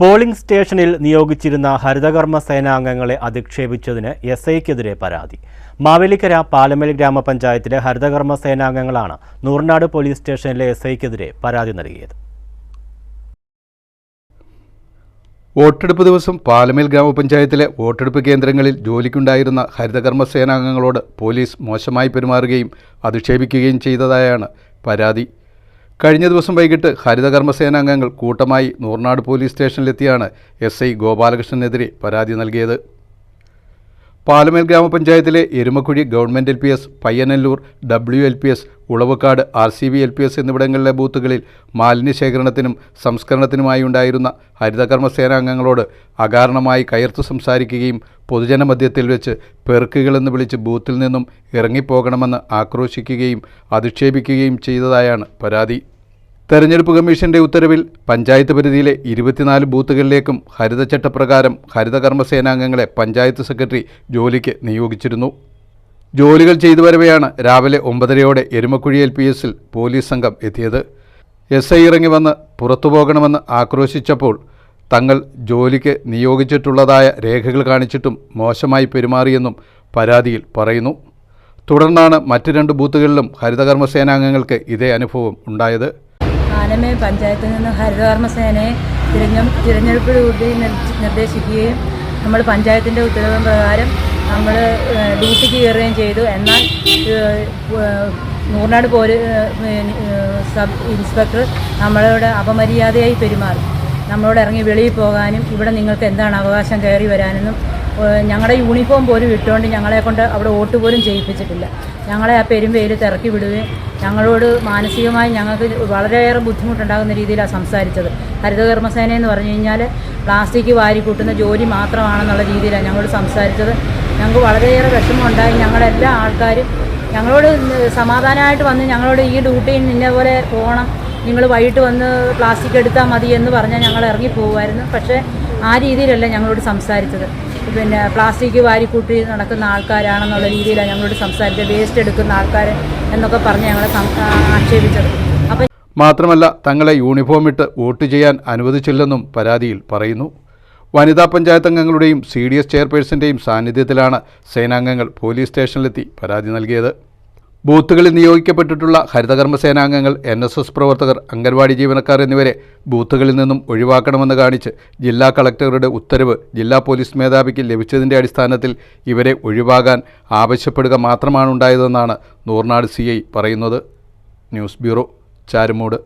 Polling സ്റ്റേഷനിൽ നിയോഗിച്ചിരുന്ന ഹരിതകർമ്മ സേനാംഗങ്ങളെ അധിക്ഷേപിച്ചതിന് S ഐക്കെതിരെ പരാതി. മാവേലിക്കര പാലമേൽ ഗ്രാമപഞ്ചായത്തിലെ ഹരിതകർമ്മ സേനാംഗങ്ങളാണ് നൂർനാട് പോലീസ് സ്റ്റേഷനിലെ എസ് ഐക്കെതിരെ പരാതി നൽകിയത്. വോട്ടെടുപ്പ് ദിവസം പാലമേൽ ഗ്രാമപഞ്ചായത്തിലെ വോട്ടെടുപ്പ് കേന്ദ്രങ്ങളിൽ ജോലിക്കുണ്ടായിരുന്ന ഹരിതകർമ്മ സേനാംഗങ്ങളോട് പോലീസ് മോശമായി പെരുമാറുകയും അധിക്ഷേപിക്കുകയും ചെയ്തതായാണ് പരാതി. കഴിഞ്ഞ ദിവസം വൈകിട്ട് ഹരിതകർമ്മസേന അംഗങ്ങൾ കൂട്ടമായി നൂർനാട് പോലീസ് സ്റ്റേഷനിലെത്തിയാണ് എസ് ഐ ഗോപാലകൃഷ്ണനെതിരെ പരാതി നൽകിയത്. പാലമേൽ ഗ്രാമപഞ്ചായത്തിലെ Erumakkuzhi government L P S Payyanallur W L P S Ulavakkad R C B L P S എന്നിവിടങ്ങളിലെ ബൂത്തുകളിൽ മാലിന്യ ശേഖരണത്തിനും സംസ്കരണത്തിനുമായി ഉണ്ടായിരുന്ന ഹരിതകർമ്മസേന അംഗങ്ങളോട് അകാരണമായി കയർത്തു സംസാരിക്കുകയും പൊതുജനമധ്യത്തിൽ വെച്ച് പെറുക്കുകളെന്ന് വിളിച്ച് ബൂത്തിൽ നിന്നും ഇറങ്ങിപ്പോകണമെന്ന് ആക്രോശിക്കുകയും അധിക്ഷേപിക്കുകയും ചെയ്തതായാണ് പരാതി. തെരഞ്ഞെടുപ്പ് കമ്മീഷന്റെ ഉത്തരവിൽ പഞ്ചായത്ത് പരിധിയിലെ ഇരുപത്തിനാല് ബൂത്തുകളിലേക്കും ഹരിതചട്ടപ്രകാരം ഹരിതകർമ്മസേനാംഗങ്ങളെ പഞ്ചായത്ത് സെക്രട്ടറി ജോലിക്ക് നിയോഗിച്ചിരുന്നു. ജോലികൾ ചെയ്തു വരവെയാണ് രാവിലെ ഒമ്പതരയോടെ എരുമക്കുഴി എൽ പി എസിൽ പോലീസ് സംഘം എത്തിയത്. എസ് ഐ ഇറങ്ങി വന്ന് പുറത്തു പോകണമെന്ന് ആക്രോശിച്ചപ്പോൾ തങ്ങൾ ജോലിക്ക് നിയോഗിച്ചിട്ടുള്ളതായ രേഖകൾ കാണിച്ചിട്ടും മോശമായി പെരുമാറിയെന്നും പരാതിയിൽ പറയുന്നു. തുടർന്നാണ് മറ്റ് രണ്ട് ബൂത്തുകളിലും ഹരിതകർമ്മസേനാംഗങ്ങൾക്ക് ഇതേ അനുഭവം ഉണ്ടായത്. ആനമേ പഞ്ചായത്തിൽ നിന്ന് ഹരിതകർമ്മ സേനയെ തിരഞ്ഞ തിരഞ്ഞെടുപ്പിലൂടെ നിർദ്ദേശിക്കുകയും നമ്മൾ പഞ്ചായത്തിന്റെ ഉത്തരവ് പ്രകാരം നമ്മൾ ഡ്യൂട്ടിക്ക് കയറുകയും ചെയ്തു. എന്നാൽ നൂറിനാട് പോലീ സബ് ഇൻസ്പെക്ടർ നമ്മളോട് അപമര്യാദയായി പെരുമാറി. നമ്മളോട് ഇറങ്ങി വെളിയിൽ പോകാനും ഇവിടെ നിങ്ങൾക്ക് എന്താണ് അവകാശം കയറി വരാനെന്നും ഞങ്ങളുടെ യൂണിഫോം പോലും ഇട്ടുകൊണ്ട് ഞങ്ങളെ കൊണ്ട് അവിടെ വോട്ട് പോലും ചെയ്യിപ്പിച്ചിട്ടില്ല ഞങ്ങളെ ആ പെരുമ്പേര് തിറക്കി വിടുകയും ഞങ്ങളോട് മാനസികമായി ഞങ്ങൾക്ക് വളരെയേറെ ബുദ്ധിമുട്ടുണ്ടാകുന്ന രീതിയിലാണ് സംസാരിച്ചത്. ഹരിതകർമ്മസേന എന്ന് പറഞ്ഞു കഴിഞ്ഞാൽ പ്ലാസ്റ്റിക് വാരി കൂട്ടുന്ന ജോലി മാത്രമാണെന്നുള്ള രീതിയിലാണ് ഞങ്ങളോട് സംസാരിച്ചത്. ഞങ്ങൾക്ക് വളരെയേറെ വിഷമമുണ്ടായി. ഞങ്ങളെല്ലാ ആൾക്കാരും ഞങ്ങളോട് സമാധാനമായിട്ട് വന്ന് ഞങ്ങളോട് ഈ ഡ്യൂട്ടിയിൽ നിന്നെ പോലെ പോകണം നിങ്ങൾ വൈകിട്ട് വന്ന് പ്ലാസ്റ്റിക് എടുത്താൽ മതി എന്ന് പറഞ്ഞാൽ ഞങ്ങൾ ഇറങ്ങി പോകുമായിരുന്നു പക്ഷേ ആ രീതിയിലല്ല ഞങ്ങളോട് സംസാരിച്ചത്. പിന്നെ പ്ലാസ്റ്റിക് വാരിക്കൂട്ടി നടക്കുന്ന ആൾക്കാരാണെന്നുള്ള രീതിയിലാണ് ഞങ്ങളോട് സംസാരിച്ചത്. വേസ്റ്റ് എടുക്കുന്ന ആൾക്കാർ എന്നൊക്കെ പറഞ്ഞ് ഞങ്ങളെ ആക്ഷേപിച്ചത്. അപ്പം മാത്രമല്ല തങ്ങളെ യൂണിഫോം ഇട്ട് വോട്ട് ചെയ്യാൻ അനുവദിച്ചില്ലെന്നും പരാതിയിൽ പറയുന്നു. വനിതാ പഞ്ചായത്ത് അംഗങ്ങളുടെയും സി ഡി എസ് ചെയർപേഴ്സന്റെയും സാന്നിധ്യത്തിലാണ് സേനാംഗങ്ങൾ പോലീസ് സ്റ്റേഷനിലെത്തി പരാതി നൽകിയത്. ബൂത്തുകളിൽ നിയോഗിക്കപ്പെട്ടിട്ടുള്ള ഹരിതകർമ്മസേനാംഗങ്ങൾ എൻ എസ് എസ് പ്രവർത്തകർ അംഗൻവാടി ജീവനക്കാർ എന്നിവരെ ബൂത്തുകളിൽ നിന്നും ഒഴിവാക്കണമെന്ന് കാണിച്ച് ജില്ലാ കളക്ടറുടെ ഉത്തരവ് ജില്ലാ പോലീസ് മേധാവിക്ക് ലഭിച്ചതിന്റെ അടിസ്ഥാനത്തിൽ ഇവരെ ഒഴിവാകാൻ ആവശ്യപ്പെടുക മാത്രമാണ് ഉണ്ടായതെന്നാണ് നൂർനാട് സി പറയുന്നത്. News bureau Charummood.